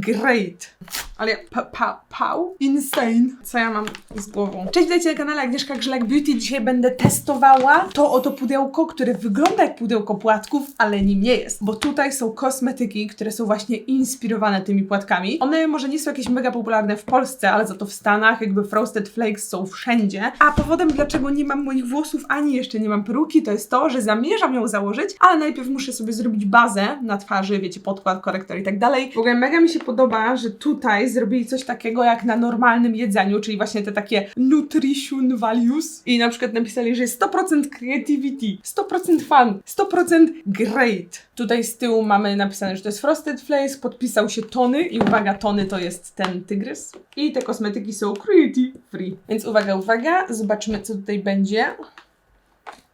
great. Ale pa, pa, pał? Insane. Co ja mam z głową? Cześć, witajcie na kanale Agnieszka Grzelak Beauty. Dzisiaj będę testowała to oto pudełko, które wygląda jak pudełko płatków, ale nim nie jest. Bo tutaj są kosmetyki, które są właśnie inspirowane tymi płatkami. One może nie są jakieś mega popularne w Polsce, ale za to w Stanach jakby Frosted Flakes są wszędzie. A powodem, dlaczego nie mam moich włosów, ani jeszcze nie mam peruki, to jest to, że zamierzam ją założyć, ale najpierw muszę sobie zrobić bazę na twarzy, wiecie, podkład, korektor i tak dalej. W ogóle mega mi się podoba, że tutaj zrobili coś takiego jak na normalnym jedzeniu, czyli właśnie te takie nutrition values i na przykład napisali, że jest 100% creativity, 100% fun, 100% great. Tutaj z tyłu mamy napisane, że to jest Frosted Flakes, podpisał się Tony i uwaga, Tony to jest ten tygrys. I te kosmetyki są cruelty free. Więc uwaga, uwaga, zobaczmy co tutaj będzie.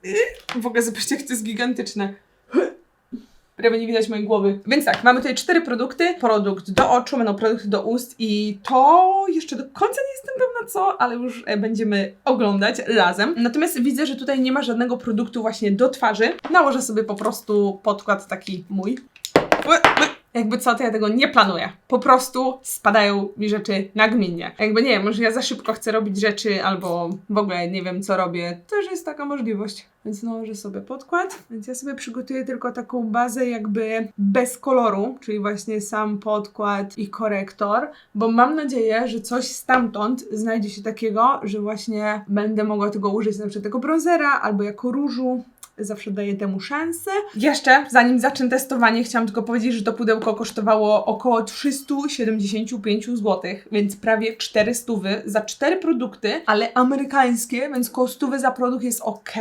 Yy, W ogóle zobaczcie, jak to jest gigantyczne. Prawie nie widać mojej głowy. Więc tak, mamy tutaj cztery produkty. Produkt do oczu, będą produkty do ust i to jeszcze do końca nie jestem pewna co, ale już e, będziemy oglądać razem. Natomiast widzę, że tutaj nie ma żadnego produktu właśnie do twarzy. Nałożę sobie po prostu podkład taki mój. Jakby co, to ja tego nie planuję. Po prostu spadają mi rzeczy nagminnie. Jakby nie wiem, może ja za szybko chcę robić rzeczy, albo w ogóle nie wiem, co robię. Też jest taka możliwość. Więc nałożę sobie podkład. Więc ja sobie przygotuję tylko taką bazę jakby bez koloru, czyli właśnie sam podkład i korektor, bo mam nadzieję, że coś stamtąd znajdzie się takiego, że właśnie będę mogła tego użyć na przykład tego bronzera albo jako różu zawsze daję temu szansę. Jeszcze, zanim zacznę testowanie, chciałam tylko powiedzieć, że to pudełko kosztowało około 375 zł, więc prawie 400 za cztery produkty, ale amerykańskie, więc koło 100 za produkt jest ok.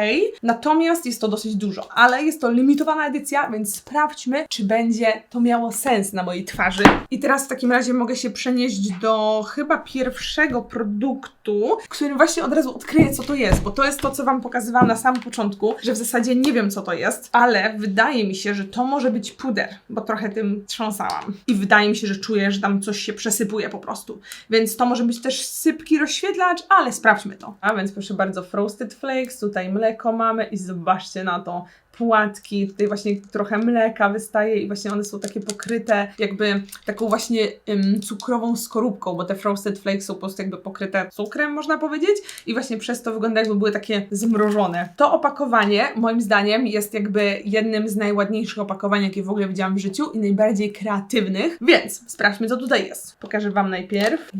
Natomiast jest to dosyć dużo, ale jest to limitowana edycja, więc sprawdźmy, czy będzie to miało sens na mojej twarzy. I teraz w takim razie mogę się przenieść do chyba pierwszego produktu, którym właśnie od razu odkryję, co to jest, bo to jest to, co Wam pokazywałam na samym początku, że w zasadzie nie wiem, co to jest, ale wydaje mi się, że to może być puder, bo trochę tym trząsałam. I wydaje mi się, że czuję, że tam coś się przesypuje po prostu. Więc to może być też sypki rozświetlacz, ale sprawdźmy to. A więc proszę bardzo, Frosted Flakes, tutaj mleko mamy i zobaczcie na to, płatki, tutaj właśnie trochę mleka wystaje i właśnie one są takie pokryte jakby taką właśnie ym, cukrową skorupką, bo te Frosted Flakes są po prostu jakby pokryte cukrem, można powiedzieć i właśnie przez to wygląda jakby były takie zmrożone. To opakowanie moim zdaniem jest jakby jednym z najładniejszych opakowań, jakie w ogóle widziałam w życiu i najbardziej kreatywnych, więc sprawdźmy co tutaj jest. Pokażę Wam najpierw.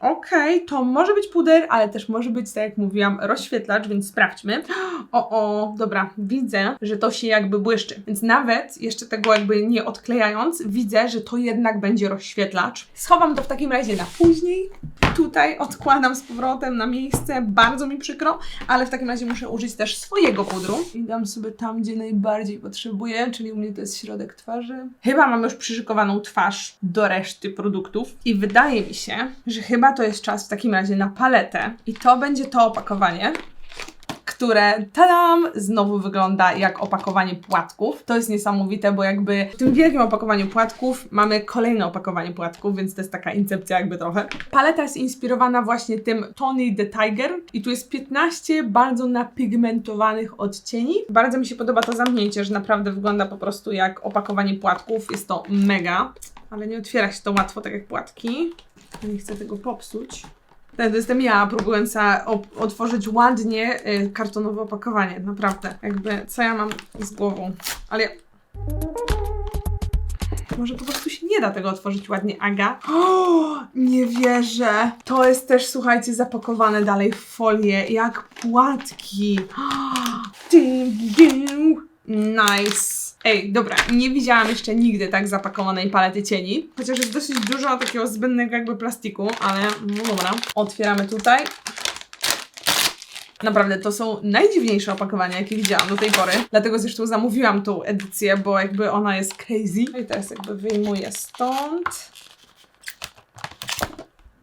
Okej, to może być puder, ale też może być, tak jak mówiłam, rozświetlacz, więc sprawdźmy. O, o, dobra, widzę, że to się jakby błyszczy. Więc nawet jeszcze tego jakby nie odklejając, widzę, że to jednak będzie rozświetlacz. Schowam to w takim razie na później. Tutaj odkładam z powrotem na miejsce, bardzo mi przykro, ale w takim razie muszę użyć też swojego pudru. I dam sobie tam, gdzie najbardziej potrzebuję, czyli u mnie to jest środek twarzy. Chyba mam już przyszykowaną twarz do reszty produktów i wydaje mi się, że chyba to jest czas w takim razie na paletę i to będzie to opakowanie które, tadam, znowu wygląda jak opakowanie płatków. To jest niesamowite, bo jakby w tym wielkim opakowaniu płatków mamy kolejne opakowanie płatków, więc to jest taka incepcja jakby trochę. Paleta jest inspirowana właśnie tym Tony the Tiger i tu jest 15 bardzo napigmentowanych odcieni. Bardzo mi się podoba to zamknięcie, że naprawdę wygląda po prostu jak opakowanie płatków. Jest to mega, ale nie otwiera się to łatwo, tak jak płatki. Nie chcę tego popsuć. Tak, to jestem ja, próbująca otworzyć ładnie y, kartonowe opakowanie. Naprawdę. Jakby, co ja mam z głową. Ale. Może po prostu się nie da tego otworzyć ładnie, Aga. O, nie wierzę. To jest też, słuchajcie, zapakowane dalej w folię, jak płatki. Dim, dim. Nice. Ej, dobra, nie widziałam jeszcze nigdy tak zapakowanej palety cieni. Chociaż jest dosyć dużo takiego zbędnego jakby plastiku, ale no dobra. Otwieramy tutaj. Naprawdę, to są najdziwniejsze opakowania, jakie widziałam do tej pory. Dlatego zresztą zamówiłam tą edycję, bo jakby ona jest crazy. No I teraz jakby wyjmuję stąd.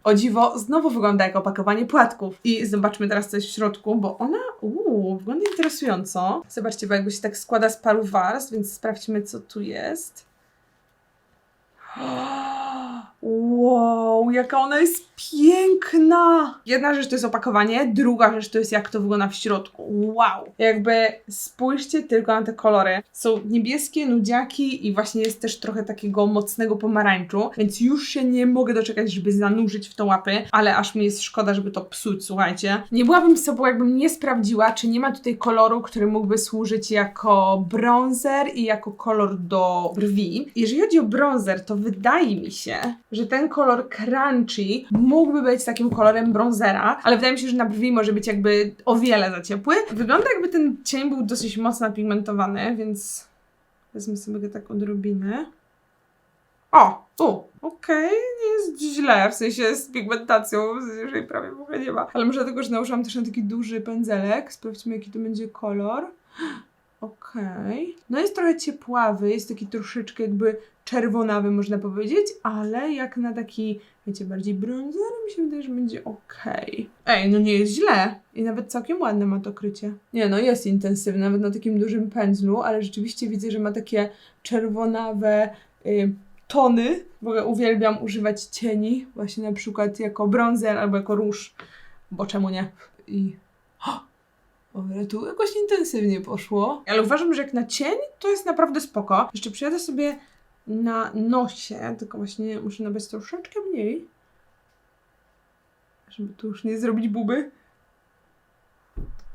O dziwo, znowu wygląda jak opakowanie płatków. I zobaczmy teraz coś w środku, bo ona, uuu, wygląda interesująco. Zobaczcie, bo jakby się tak składa z paru warstw, więc sprawdźmy, co tu jest. Wow, jaka ona jest piękna! Jedna rzecz to jest opakowanie, druga rzecz to jest jak to wygląda w środku. Wow! Jakby spójrzcie tylko na te kolory. Są niebieskie, nudziaki i właśnie jest też trochę takiego mocnego pomarańczu, więc już się nie mogę doczekać, żeby zanurzyć w to łapy, ale aż mi jest szkoda, żeby to psuć, słuchajcie. Nie byłabym sobą, jakbym nie sprawdziła, czy nie ma tutaj koloru, który mógłby służyć jako bronzer i jako kolor do brwi. Jeżeli chodzi o bronzer, to wydaje mi się, że ten kolor crunchy mógłby być takim kolorem bronzera, ale wydaje mi się, że na brwi może być jakby o wiele za ciepły. Wygląda jakby ten cień był dosyć mocno pigmentowany, więc wezmę sobie go tak odrobinę. O! U! Okej, nie jest źle, w sensie z pigmentacją, w sensie, że jej prawie w ogóle nie ma. Ale może dlatego, że nałożyłam też na taki duży pędzelek. Sprawdźmy, jaki to będzie kolor. Okej. No jest trochę ciepławy, jest taki troszeczkę jakby czerwonawy, można powiedzieć, ale jak na taki, wiecie, bardziej brązowy, mi się wydaje, że będzie okej. Ej, no nie jest źle. I nawet całkiem ładne ma to krycie. Nie, no jest intensywne, nawet na takim dużym pędzlu, ale rzeczywiście widzę, że ma takie czerwonawe y, tony. W ogóle uwielbiam używać cieni, właśnie na przykład jako bronzer albo jako róż, bo czemu nie? I o, ale tu jakoś intensywnie poszło. Ale uważam, że jak na cień, to jest naprawdę spoko. Jeszcze przyjadę sobie na nosie, tylko właśnie muszę nabrać troszeczkę mniej. Żeby tu już nie zrobić buby.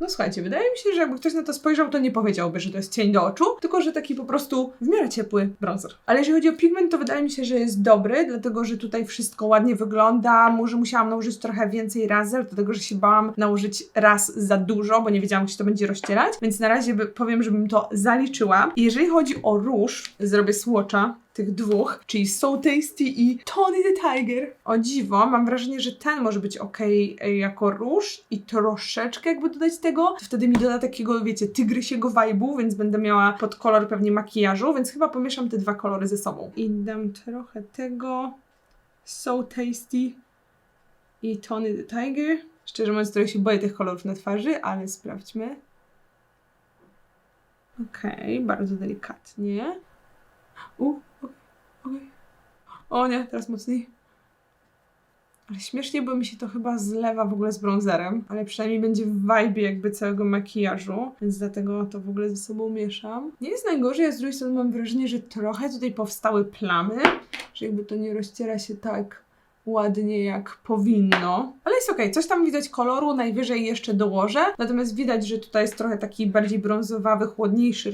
No słuchajcie, wydaje mi się, że jakby ktoś na to spojrzał, to nie powiedziałby, że to jest cień do oczu, tylko że taki po prostu w miarę ciepły bronzer. Ale jeżeli chodzi o pigment, to wydaje mi się, że jest dobry, dlatego że tutaj wszystko ładnie wygląda. Może musiałam nałożyć trochę więcej razy, dlatego że się bałam nałożyć raz za dużo, bo nie wiedziałam, jak się to będzie rozcierać. Więc na razie powiem, żebym to zaliczyła. I jeżeli chodzi o róż, zrobię swatcha tych dwóch, czyli So Tasty i Tony the Tiger. O dziwo, mam wrażenie, że ten może być ok jako róż i troszeczkę jakby dodać tego, wtedy mi doda takiego, wiecie, tygrysiego vibe'u, więc będę miała pod kolor pewnie makijażu, więc chyba pomieszam te dwa kolory ze sobą. I dam trochę tego So Tasty i Tony the Tiger. Szczerze mówiąc, trochę się boję tych kolorów na twarzy, ale sprawdźmy. Okej, bardzo delikatnie. U, okej. O nie, teraz mocniej. Ale śmiesznie, bo mi się to chyba zlewa w ogóle z bronzerem, ale przynajmniej będzie w vibe jakby całego makijażu, więc dlatego to w ogóle ze sobą mieszam. Nie jest najgorzej, a z drugiej strony mam wrażenie, że trochę tutaj powstały plamy, że jakby to nie rozciera się tak ładnie jak powinno. Ale jest okej, coś tam widać koloru, najwyżej jeszcze dołożę. Natomiast widać, że tutaj jest trochę taki bardziej brązowawy, chłodniejszy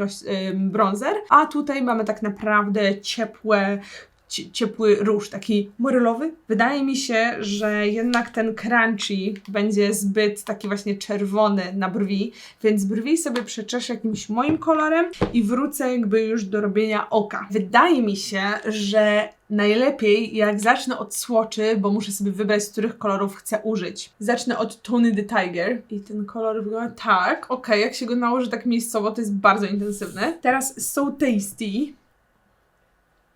bronzer, a tutaj mamy tak naprawdę ciepłe cie- ciepły róż, taki morelowy. Wydaje mi się, że jednak ten crunchy będzie zbyt taki właśnie czerwony na brwi, więc brwi sobie przeczeszę jakimś moim kolorem i wrócę jakby już do robienia oka. Wydaje mi się, że najlepiej jak zacznę od słoczy, bo muszę sobie wybrać, z których kolorów chcę użyć. Zacznę od Tony the Tiger i ten kolor wygląda tak. Okej, jak się go nałoży tak miejscowo, to jest bardzo intensywny. Teraz So Tasty.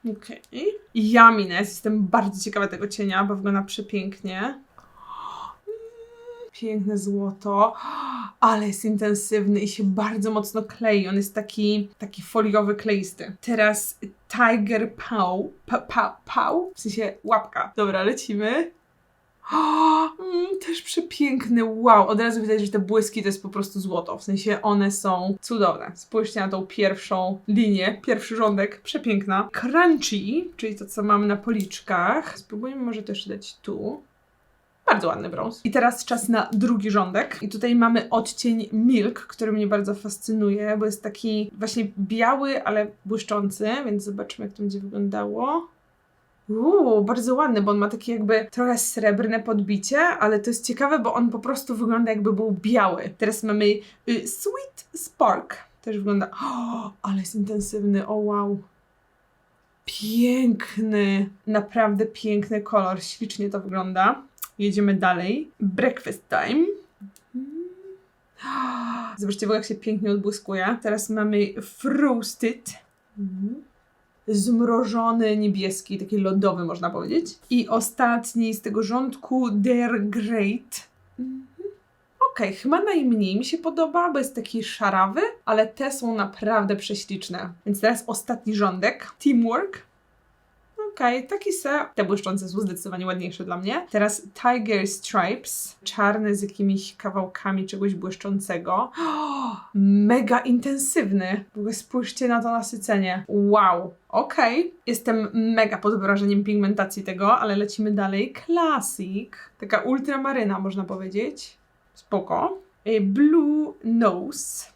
Okej. I Yumminess. Jestem bardzo ciekawa tego cienia, bo wygląda przepięknie. Mm, Piękne złoto, ale jest intensywny i się bardzo mocno klei. On jest taki, taki foliowy, kleisty. Teraz Tiger Paw. Pa, pa, paw? W sensie łapka. Dobra, lecimy. Mm, też przepiękny, wow, od razu widać, że te błyski to jest po prostu złoto, w sensie one są cudowne. Spójrzcie na tą pierwszą linię, pierwszy rządek, przepiękna. Crunchy, czyli to, co mamy na policzkach. Spróbujmy może też dać tu. Bardzo ładny brąz. I teraz czas na drugi rządek. I tutaj mamy odcień Milk, który mnie bardzo fascynuje, bo jest taki właśnie biały, ale błyszczący, więc zobaczmy, jak to będzie wyglądało. Uuu, bardzo ładny, bo on ma takie jakby trochę srebrne podbicie, ale to jest ciekawe, bo on po prostu wygląda jakby był biały. Teraz mamy y, Sweet Spark. Też wygląda, o, ale jest intensywny, o wow. Piękny, naprawdę piękny kolor, ślicznie to wygląda. Jedziemy dalej. Breakfast time. Zobaczcie, w ogóle jak się pięknie odbłyskuje. Teraz mamy Frosted. Mm zmrożony niebieski, taki lodowy można powiedzieć. I ostatni z tego rządku Der Great. Mhm. Okej, chyba najmniej mi się podoba, bo jest taki szarawy, ale te są naprawdę prześliczne. Więc teraz ostatni rządek. Teamwork. Okej, taki se. Te błyszczące są zdecydowanie ładniejsze dla mnie. Teraz Tiger Stripes, czarny z jakimiś kawałkami czegoś błyszczącego. mega intensywny. W ogóle spójrzcie na to nasycenie. Wow. Okej, jestem mega pod wrażeniem pigmentacji tego, ale lecimy dalej. Classic, taka ultramaryna można powiedzieć. Spoko. Y, Blue Nose.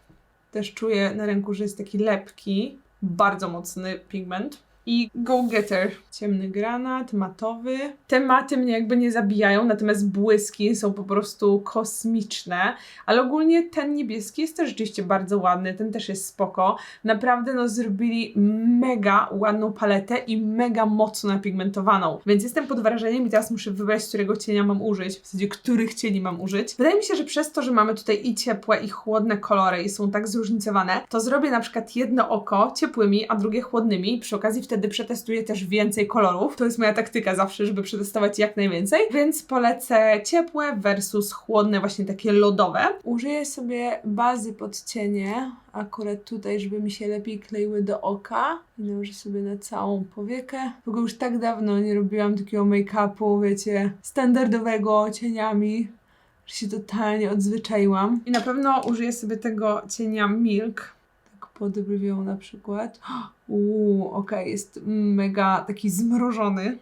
Też czuję na ręku, że jest taki lepki. Bardzo mocny pigment. I Go Getter, ciemny granat, matowy. Tematy mnie jakby nie zabijają, natomiast błyski są po prostu kosmiczne. Ale ogólnie ten niebieski jest też rzeczywiście bardzo ładny, ten też jest spoko. Naprawdę no zrobili mega ładną paletę i mega mocno napigmentowaną. Więc jestem pod wrażeniem i teraz muszę wybrać, którego cienia mam użyć. W zasadzie, których cieni mam użyć. Wydaje mi się, że przez to, że mamy tutaj i ciepłe, i chłodne kolory i są tak zróżnicowane, to zrobię na przykład jedno oko ciepłymi, a drugie chłodnymi. Przy okazji wtedy przetestuję też więcej kolorów. To jest moja taktyka zawsze, żeby przetestować jak najwięcej. Więc polecę ciepłe versus chłodne, właśnie takie lodowe. Użyję sobie bazy pod cienie, akurat tutaj, żeby mi się lepiej kleiły do oka. Nałożę sobie na całą powiekę. W ogóle już tak dawno nie robiłam takiego make-upu, wiecie, standardowego cieniami że się totalnie odzwyczaiłam. I na pewno użyję sobie tego cienia Milk. Pod brwią na przykład. Uuu, okej, jest mega taki zmrożony.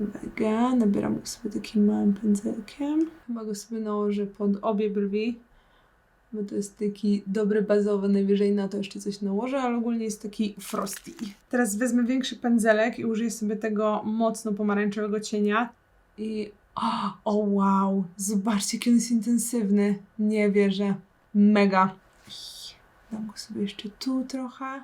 Uwaga, nabieram go sobie takim małym pędzelkiem. Chyba go sobie nałożę pod obie brwi. Bo to jest taki dobry bazowy, najwyżej na to jeszcze coś nałożę, ale ogólnie jest taki frosty. Teraz wezmę większy pędzelek i użyję sobie tego mocno pomarańczowego cienia. I o, o wow, zobaczcie, jaki on jest intensywny. Nie wierzę. Mega. Dam go sobie jeszcze tu trochę.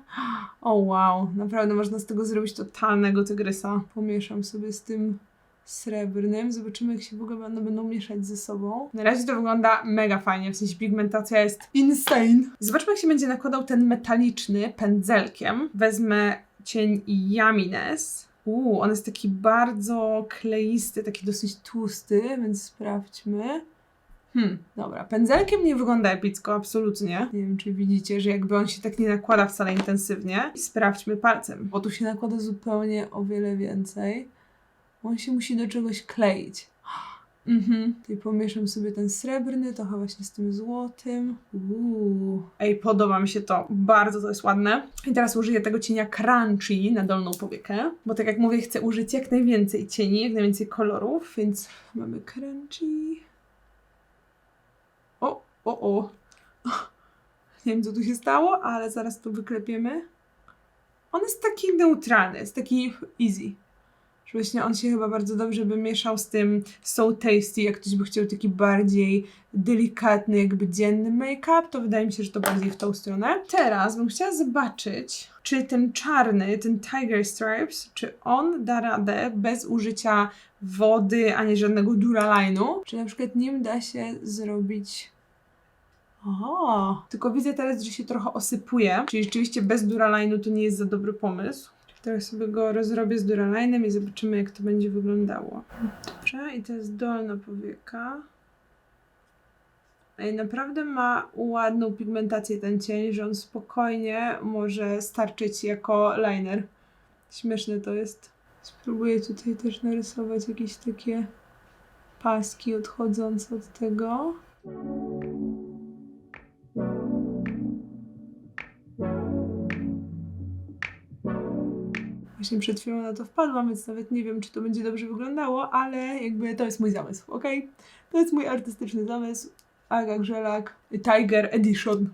O wow, naprawdę można z tego zrobić totalnego tygrysa. Pomieszam sobie z tym srebrnym. Zobaczymy, jak się w ogóle one będą mieszać ze sobą. Na razie to wygląda mega fajnie, w sensie pigmentacja jest insane. Zobaczmy, jak się będzie nakładał ten metaliczny pędzelkiem. Wezmę cień Yumminess. Uuu, on jest taki bardzo kleisty, taki dosyć tłusty, więc sprawdźmy. Hmm, dobra. Pędzelkiem nie wygląda epicko, absolutnie. Nie wiem, czy widzicie, że jakby on się tak nie nakłada wcale intensywnie. I sprawdźmy palcem, bo tu się nakłada zupełnie o wiele więcej. On się musi do czegoś kleić. Mhm. Tutaj pomieszam sobie ten srebrny, trochę właśnie z tym złotym. Uuu. Ej, podoba mi się to. Bardzo to jest ładne. I teraz użyję tego cienia Crunchy na dolną powiekę, bo tak jak mówię, chcę użyć jak najwięcej cieni, jak najwięcej kolorów, więc mamy Crunchy. O, o. Nie wiem, co tu się stało, ale zaraz to wyklepiemy. On jest taki neutralny, jest taki easy. Że właśnie on się chyba bardzo dobrze by mieszał z tym So Tasty, jak ktoś by chciał taki bardziej delikatny, jakby dzienny make-up, to wydaje mi się, że to bardziej w tą stronę. Teraz bym chciała zobaczyć, czy ten czarny, ten Tiger Stripes, czy on da radę bez użycia wody, ani żadnego Duraline'u. Czy na przykład nim da się zrobić o, tylko widzę teraz, że się trochę osypuje, czyli rzeczywiście bez Duraline'u to nie jest za dobry pomysł. Teraz sobie go rozrobię z Duraline'em i zobaczymy, jak to będzie wyglądało. Dobrze, i to jest dolna powieka. Ej, naprawdę ma ładną pigmentację ten cień, że on spokojnie może starczyć jako liner. Śmieszne to jest. Spróbuję tutaj też narysować jakieś takie paski odchodzące od tego. Właśnie przed chwilą na to wpadłam, więc nawet nie wiem, czy to będzie dobrze wyglądało, ale jakby to jest mój zamysł, ok? To jest mój artystyczny zamysł. Aga Grzelak, Tiger Edition.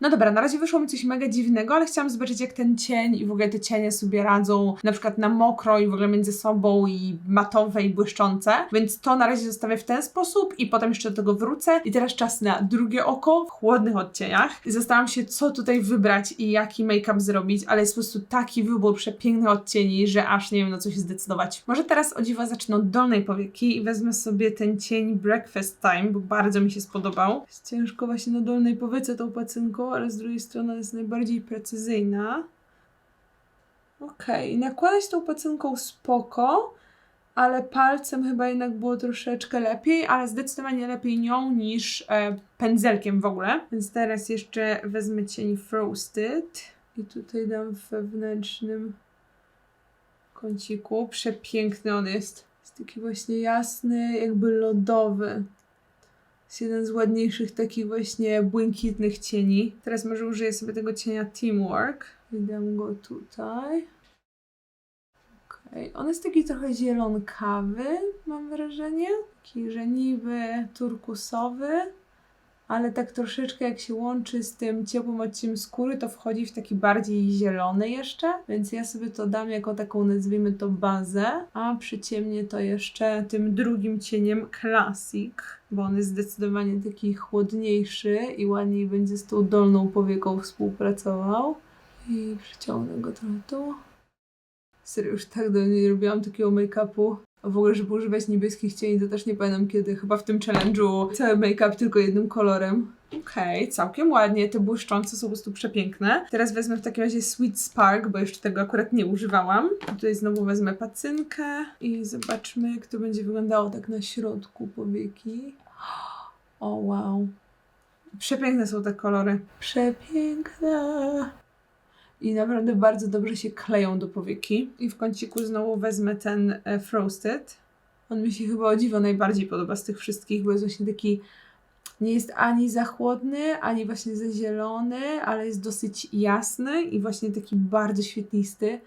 No dobra, na razie wyszło mi coś mega dziwnego, ale chciałam zobaczyć, jak ten cień i w ogóle te cienie sobie radzą na przykład na mokro i w ogóle między sobą i matowe i błyszczące. Więc to na razie zostawię w ten sposób i potem jeszcze do tego wrócę. I teraz czas na drugie oko w chłodnych odcieniach. I zastanawiam się, co tutaj wybrać i jaki make-up zrobić, ale jest po prostu taki wybór przepięknych odcieni, że aż nie wiem na co się zdecydować. Może teraz o dziwo zacznę od dolnej powieki i wezmę sobie ten cień Breakfast Time, bo bardzo mi się spodobał. Jest ciężko właśnie na dolnej powiece tą pacynką, ale z drugiej strony jest najbardziej precyzyjna. Okej, nakładać tą pacynką spoko, ale palcem chyba jednak było troszeczkę lepiej, ale zdecydowanie lepiej nią niż e, pędzelkiem w ogóle. Więc teraz jeszcze wezmę cień Frosted i tutaj dam w wewnętrznym kąciku. Przepiękny on jest. Jest taki właśnie jasny, jakby lodowy. Jest jeden z ładniejszych takich właśnie błękitnych cieni. Teraz może użyję sobie tego cienia Teamwork. I dam go tutaj. Okej, on jest taki trochę zielonkawy, mam wrażenie. Taki żeniwy, turkusowy, ale tak troszeczkę jak się łączy z tym ciepłym odciem skóry, to wchodzi w taki bardziej zielony jeszcze, więc ja sobie to dam jako taką, nazwijmy to bazę, a przyciemnię to jeszcze tym drugim cieniem Classic, bo on jest zdecydowanie taki chłodniejszy i ładniej będzie z tą dolną powieką współpracował. I przyciągnę go trochę tu. Serio, już tak dawno nie robiłam takiego make-upu. W ogóle, żeby używać niebieskich cieni, to też nie pamiętam kiedy. Chyba w tym challenge'u cały make-up tylko jednym kolorem. Okej, całkiem ładnie. Te błyszczące są po prostu przepiękne. Teraz wezmę w takim razie Sweet Spark, bo jeszcze tego akurat nie używałam. Tutaj znowu wezmę pacynkę i zobaczmy, jak to będzie wyglądało tak na środku powieki. O wow. Przepiękne są te kolory. Przepiękne. I naprawdę bardzo dobrze się kleją do powieki. I w kąciku znowu wezmę ten e, Frosted. On mi się chyba o dziwo najbardziej podoba z tych wszystkich, bo jest właśnie taki nie jest ani za chłodny, ani właśnie za zielony, ale jest dosyć jasny i właśnie taki bardzo świetlisty.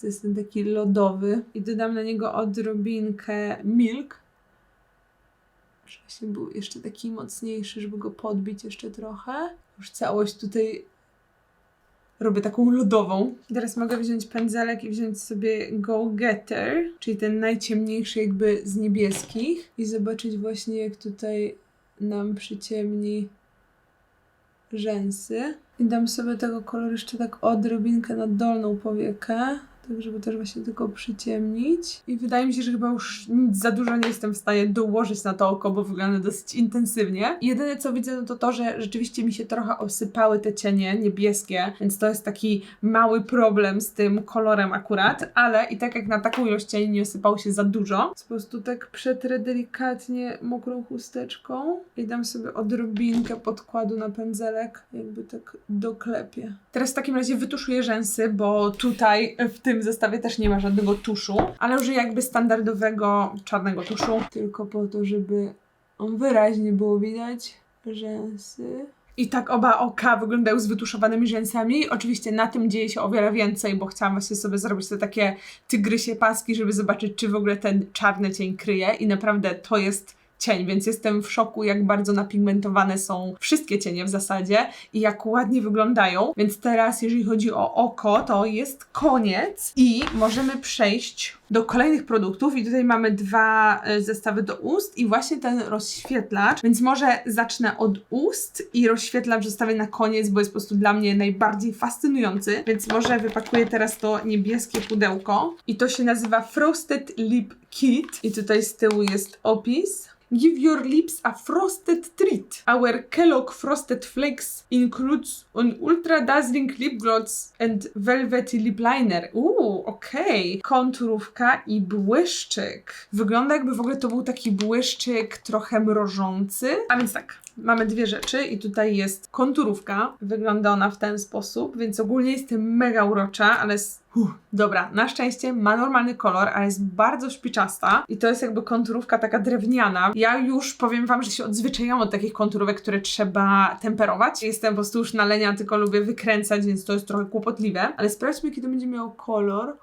To jest ten taki lodowy. I dodam na niego odrobinkę milk. Żeby był jeszcze taki mocniejszy, żeby go podbić jeszcze trochę. Już całość tutaj robię taką lodową. Teraz mogę wziąć pędzelek i wziąć sobie Go Getter, czyli ten najciemniejszy jakby z niebieskich i zobaczyć właśnie jak tutaj nam przyciemni rzęsy. I dam sobie tego koloru jeszcze tak odrobinkę na dolną powiekę, tak żeby też właśnie tylko przyciemnić. I wydaje mi się, że chyba już nic za dużo nie jestem w stanie dołożyć na to oko, bo wygląda dosyć intensywnie. Jedyne co widzę no to to, że rzeczywiście mi się trochę osypały te cienie niebieskie, więc to jest taki mały problem z tym kolorem akurat, ale i tak jak na taką ilość cieni nie osypało się za dużo, po prostu tak przetrę delikatnie mokrą chusteczką i dam sobie odrobinkę podkładu na pędzelek, jakby tak doklepię. Teraz w takim razie wytuszuję rzęsy, bo tutaj w tym zestawie też nie ma żadnego tuszu, ale użyję jakby standardowego czarnego tuszu, tylko po to, żeby on wyraźnie było widać rzęsy. I tak oba oka wyglądają z wytuszowanymi rzęsami. Oczywiście na tym dzieje się o wiele więcej, bo chciałam właśnie sobie zrobić te takie tygrysie paski, żeby zobaczyć, czy w ogóle ten czarny cień kryje. I naprawdę to jest cień, więc jestem w szoku, jak bardzo napigmentowane są wszystkie cienie w zasadzie i jak ładnie wyglądają. Więc teraz, jeżeli chodzi o oko, to jest koniec i możemy przejść do kolejnych produktów. I tutaj mamy dwa e, zestawy do ust i właśnie ten rozświetlacz. Więc może zacznę od ust i rozświetlacz zostawię na koniec, bo jest po prostu dla mnie najbardziej fascynujący. Więc może wypakuję teraz to niebieskie pudełko i to się nazywa Frosted Lip Kit. I tutaj z tyłu jest opis. Give your lips a frosted treat. Our Kellogg Frosted Flakes includes an ultra dazzling lip gloss and velvety lip liner. Uuu, okej. Konturówka i błyszczyk. Wygląda jakby w ogóle to był taki błyszczyk trochę mrożący. A więc tak, mamy dwie rzeczy i tutaj jest konturówka. Wygląda ona w ten sposób, więc ogólnie jest mega urocza, ale jest Uff, dobra, na szczęście ma normalny kolor, ale jest bardzo szpiczasta i to jest jakby konturówka taka drewniana. Ja już powiem Wam, że się odzwyczaiłam od takich konturówek, które trzeba temperować. Jestem po prostu już na lenia, tylko lubię wykręcać, więc to jest trochę kłopotliwe. Ale sprawdźmy, to będzie miał kolor.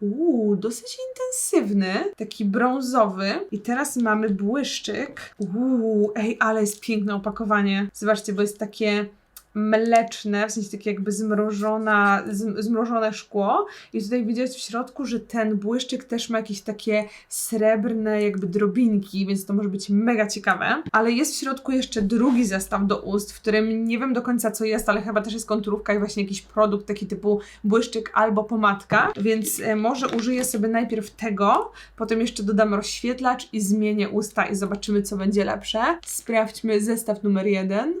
Uuu, dosyć intensywny, taki brązowy. I teraz mamy błyszczyk. Uuu, ej, ale jest piękne opakowanie. Zobaczcie, bo jest takie mleczne, w sensie takie jakby zmrożona, zm- zmrożone szkło i tutaj widać w środku, że ten błyszczyk też ma jakieś takie srebrne jakby drobinki, więc to może być mega ciekawe. Ale jest w środku jeszcze drugi zestaw do ust, w którym nie wiem do końca co jest, ale chyba też jest konturówka i właśnie jakiś produkt taki typu błyszczyk albo pomadka, więc e, może użyję sobie najpierw tego, potem jeszcze dodam rozświetlacz i zmienię usta i zobaczymy co będzie lepsze. Sprawdźmy zestaw numer jeden.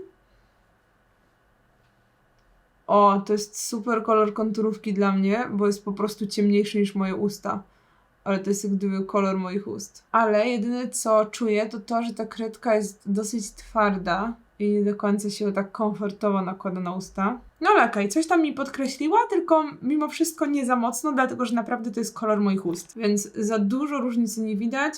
O, to jest super kolor konturówki dla mnie, bo jest po prostu ciemniejszy niż moje usta. ale to jest jak gdyby kolor moich ust. Ale jedyne co czuję, to to, że ta kredka jest dosyć twarda i nie do końca się tak komfortowo nakłada na usta. No ale okej, coś tam mi podkreśliła, tylko mimo wszystko nie za mocno, dlatego że naprawdę to jest kolor moich ust. Więc za dużo różnicy nie widać,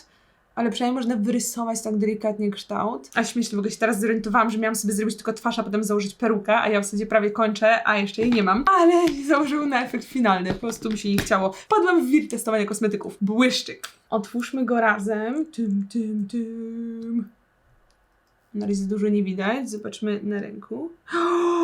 ale przynajmniej można wyrysować tak delikatnie kształt. A śmiesznie, bo się teraz zorientowałam, że miałam sobie zrobić tylko twarz, a potem założyć perukę, a ja w zasadzie prawie kończę, a jeszcze jej nie mam. Ale nie założyły na efekt finalny, po prostu mi się nie chciało. Padłam w wir testowania kosmetyków. Błyszczyk. Otwórzmy go razem. Tym, tym, tym. Na razie dużo nie widać. Zobaczmy na ręku.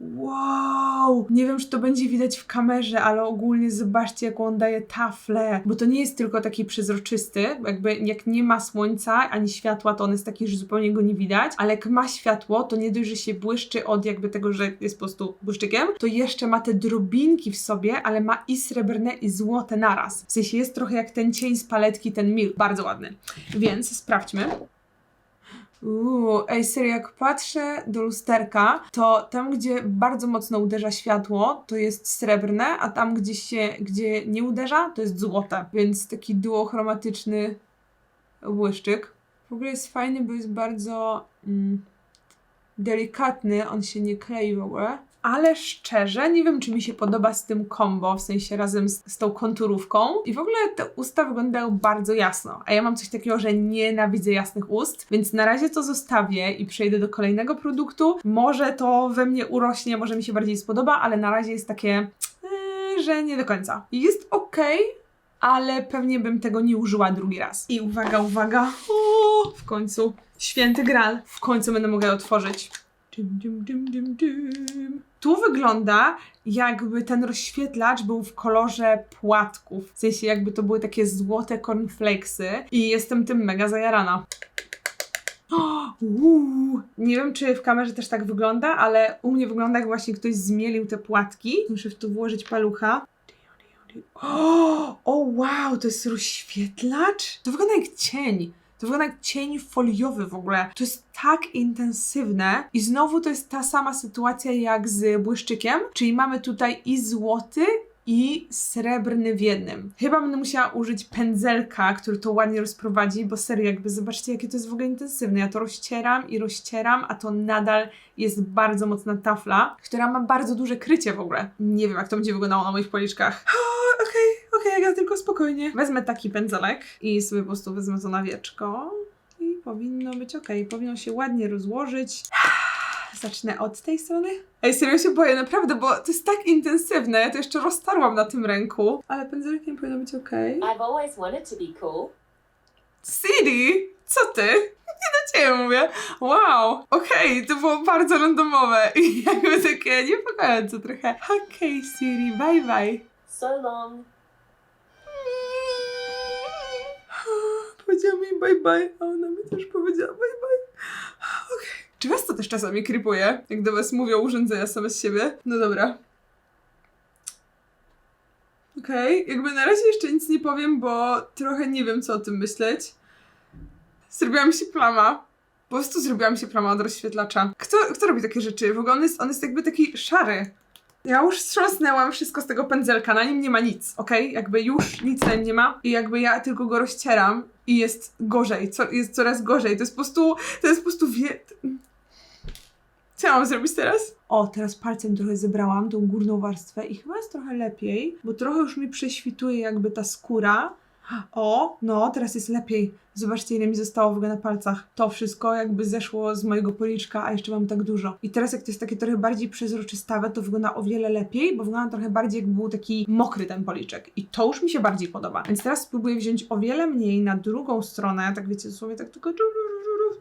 Wow! Nie wiem, czy to będzie widać w kamerze, ale ogólnie zobaczcie, jaką on daje taflę. Bo to nie jest tylko taki przezroczysty, jakby jak nie ma słońca ani światła, to on jest taki, że zupełnie go nie widać. Ale jak ma światło, to nie dość, że się błyszczy od jakby tego, że jest po prostu błyszczykiem, to jeszcze ma te drobinki w sobie, ale ma i srebrne, i złote naraz. W sensie jest trochę jak ten cień z paletki, ten milk. Bardzo ładny. Więc sprawdźmy. Uuu, ej, serio, jak patrzę do lusterka, to tam, gdzie bardzo mocno uderza światło, to jest srebrne, a tam, gdzie się, gdzie nie uderza, to jest złote. Więc taki duochromatyczny błyszczyk. W ogóle jest fajny, bo jest bardzo mm, delikatny, on się nie klei w ogóle. Ale szczerze, nie wiem, czy mi się podoba z tym combo, w sensie razem z, z tą konturówką. I w ogóle te usta wyglądają bardzo jasno. A ja mam coś takiego, że nienawidzę jasnych ust, więc na razie to zostawię i przejdę do kolejnego produktu. Może to we mnie urośnie, może mi się bardziej spodoba, ale na razie jest takie, yy, że nie do końca. Jest ok, ale pewnie bym tego nie użyła drugi raz. I uwaga, uwaga. O, w końcu. Święty Gral. W końcu będę mogła otworzyć. Dym, dym, dym, dym, dym. Tu wygląda, jakby ten rozświetlacz był w kolorze płatków. W sensie, jakby to były takie złote cornflakesy. I jestem tym mega zajarana. O, uuu. Nie wiem, czy w kamerze też tak wygląda, ale u mnie wygląda, jak właśnie ktoś zmielił te płatki. Muszę w tu włożyć palucha. O, o wow, to jest rozświetlacz? To wygląda jak cień. To wygląda jak cień foliowy w ogóle. To jest tak intensywne. I znowu to jest ta sama sytuacja jak z błyszczykiem, czyli mamy tutaj i złoty, i srebrny w jednym. Chyba będę musiała użyć pędzelka, który to ładnie rozprowadzi, bo serio, jakby zobaczcie, jakie to jest w ogóle intensywne. Ja to rozcieram i rozcieram, a to nadal jest bardzo mocna tafla, która ma bardzo duże krycie w ogóle. Nie wiem, jak to będzie wyglądało na moich policzkach. Okej, okej, ja tylko spokojnie. Wezmę taki pędzelek i sobie po prostu wezmę to na wieczko. I powinno być ok. Powinno się ładnie rozłożyć. Zacznę od tej strony. Ej, serio się boję, naprawdę, bo to jest tak intensywne. Ja to jeszcze roztarłam na tym ręku. Ale pędzelkiem powinno być ok. I've always wanted to be cool. Siri, co ty? Nie do ciebie mówię. Wow, okej, to było bardzo randomowe i jakby takie niepokojące trochę. Okej, Siri, bye bye. So long. Powiedziała mi bye bye, a ona mi też powiedziała bye bye. Okej. Czy was to też czasami krypuje, jak do was mówią urządzenia same z siebie? No dobra. Okej, jakby na razie jeszcze nic nie powiem, bo trochę nie wiem, co o tym myśleć. Zrobiła mi się plama. Po prostu zrobiła mi się plama od rozświetlacza. Kto, kto robi takie rzeczy? W ogóle on jest, on jest jakby taki szary. Ja już wstrząsnęłam wszystko z tego pędzelka, na nim nie ma nic, ok? Jakby już nic na nim nie ma i jakby ja tylko go rozcieram i jest gorzej, co, jest coraz gorzej. To jest po prostu, to jest po prostu wie... Co ja mam zrobić teraz? O, teraz palcem trochę zebrałam tą górną warstwę i chyba jest trochę lepiej, bo trochę już mi prześwituje jakby ta skóra. O, no, teraz jest lepiej. Zobaczcie, ile mi zostało w ogóle na palcach. To wszystko jakby zeszło z mojego policzka, a jeszcze mam tak dużo. I teraz, jak to jest takie trochę bardziej przezroczystawe, to wygląda o wiele lepiej, bo wygląda trochę bardziej, jakby był taki mokry ten policzek. I to już mi się bardziej podoba. Więc teraz spróbuję wziąć o wiele mniej na drugą stronę, tak wiecie, dosłownie tak tylko.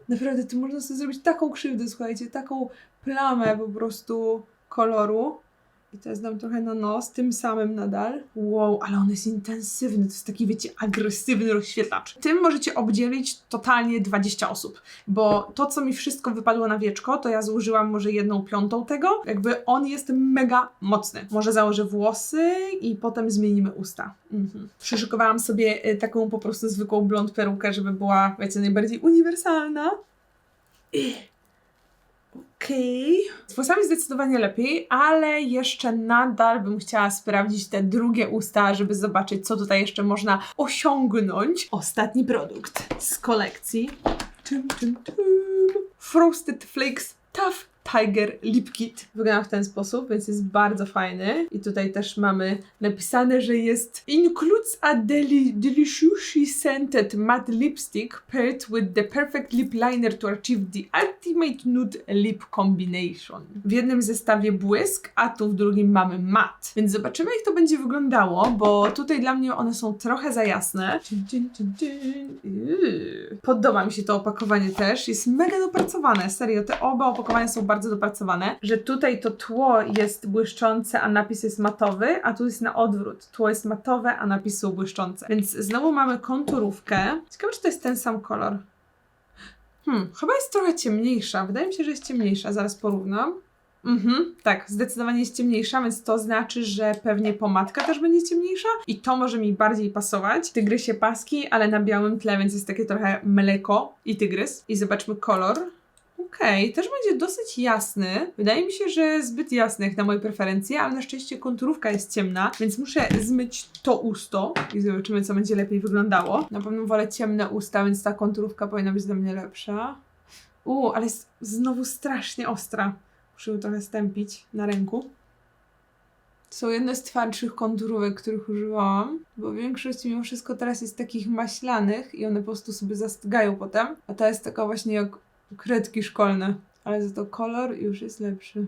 Naprawdę, tu można sobie zrobić taką krzywdę, słuchajcie, taką plamę po prostu koloru. I teraz dam trochę na nos, tym samym nadal. Wow, ale on jest intensywny, to jest taki, wiecie, agresywny rozświetlacz. Tym możecie obdzielić totalnie 20 osób, bo to, co mi wszystko wypadło na wieczko, to ja zużyłam może jedną piątą tego. Jakby on jest mega mocny. Może założę włosy i potem zmienimy usta. Mhm. Przyszykowałam sobie y, taką po prostu zwykłą blond perukę, żeby była, wiecie, najbardziej uniwersalna. Okej. Z włosami zdecydowanie lepiej, ale jeszcze nadal bym chciała sprawdzić te drugie usta, żeby zobaczyć, co tutaj jeszcze można osiągnąć. Ostatni produkt z kolekcji. Tum, tum, tum. Frosted Flakes Tough Tiger Lip Kit. Wygląda w ten sposób, więc jest bardzo fajny. I tutaj też mamy napisane, że jest includes a deli deliciously scented matte lipstick paired with the perfect lip liner to achieve the ultimate nude lip combination. W jednym zestawie błysk, a tu w drugim mamy mat. Więc zobaczymy, jak to będzie wyglądało, bo tutaj dla mnie one są trochę za jasne. Yy. Podoba mi się to opakowanie też. Jest mega dopracowane. Serio, te oba opakowania są bardzo dopracowane. Że tutaj to tło jest błyszczące, a napis jest matowy, a tu jest na odwrót. Tło jest matowe, a napis są błyszczące. Więc znowu mamy konturówkę. Ciekawe, czy to jest ten sam kolor. Hmm, chyba jest trochę ciemniejsza. Wydaje mi się, że jest ciemniejsza. Zaraz porównam. Mhm, tak, zdecydowanie jest ciemniejsza, więc to znaczy, że pewnie pomadka też będzie ciemniejsza i to może mi bardziej pasować. Tygrysie paski, ale na białym tle, więc jest takie trochę mleko i tygrys. I zobaczmy kolor. Okej, też będzie dosyć jasny. Wydaje mi się, że zbyt jasny jak na moje preferencje, ale na szczęście konturówka jest ciemna, więc muszę zmyć to usto i zobaczymy, co będzie lepiej wyglądało. Na pewno wolę ciemne usta, więc ta konturówka powinna być dla mnie lepsza. Uuu, ale jest znowu strasznie ostra. Muszę ją trochę stępić na ręku. Są jedne z twardszych konturówek, których używałam, bo większość mimo wszystko teraz jest takich maślanych i one po prostu sobie zastygają potem, a ta jest taka właśnie jak kredki szkolne, ale za to kolor już jest lepszy.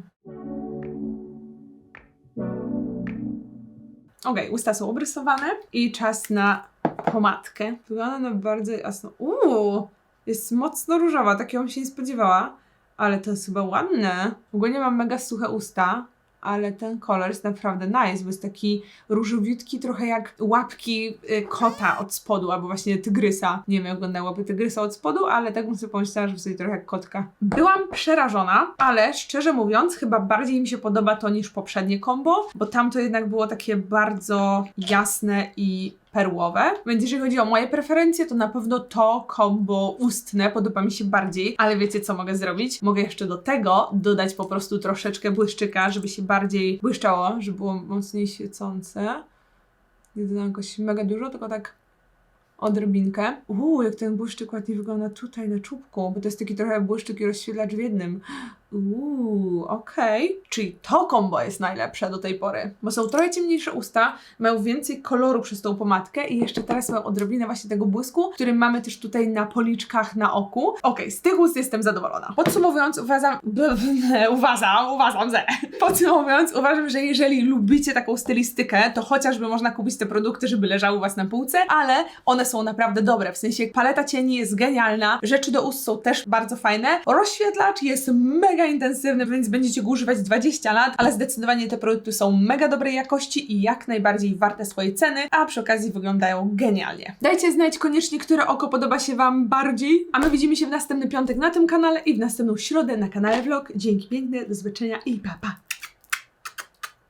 Okej, usta są obrysowane i czas na pomadkę. Wygląda na bardzo jasno. Uuu, jest mocno różowa, takiego bym się nie spodziewała. Ale to jest chyba ładne. Ogólnie mam mega suche usta, ale ten kolor jest naprawdę nice, bo jest taki różowiutki, trochę jak łapki y, kota od spodu, albo właśnie tygrysa. Nie wiem, jak wygląda łapy tygrysa od spodu, ale tak bym sobie pomyślała, że sobie trochę jak kotka. Byłam przerażona, ale szczerze mówiąc, chyba bardziej mi się podoba to niż poprzednie kombo, bo tam to jednak było takie bardzo jasne i perłowe. Więc jeżeli chodzi o moje preferencje, to na pewno to kombo ustne podoba mi się bardziej, ale wiecie co mogę zrobić? Mogę jeszcze do tego dodać po prostu troszeczkę błyszczyka, żeby się bardziej błyszczało, żeby było mocniej świecące. Nie dodam jakoś mega dużo, tylko tak odrobinkę. Uuu, jak ten błyszczyk ładnie wygląda tutaj na czubku, bo to jest taki trochę błyszczyk i rozświetlacz w jednym. Uuu, okej. Czyli to kombo jest najlepsze do tej pory, bo są trochę ciemniejsze usta, mają więcej koloru przez tą pomadkę i jeszcze teraz mają odrobinę właśnie tego błysku, który mamy też tutaj na policzkach na oku. Okej, z tych ust jestem zadowolona. Podsumowując, uważam, uważam, uważam, że. Podsumowując, uważam, że jeżeli lubicie taką stylistykę, to chociażby można kupić te produkty, żeby leżały u Was na półce, ale one są naprawdę dobre, w sensie paleta cieni jest genialna, rzeczy do ust są też bardzo fajne, rozświetlacz jest mega intensywny, więc będziecie go używać 20 lat, ale zdecydowanie te produkty są mega dobrej jakości i jak najbardziej warte swojej ceny, a przy okazji wyglądają genialnie. Dajcie znać koniecznie, które oko podoba się Wam bardziej, a my widzimy się w następny piątek na tym kanale i w następną środę na kanale Vlog. Dzięki piękne, do zobaczenia i pa pa!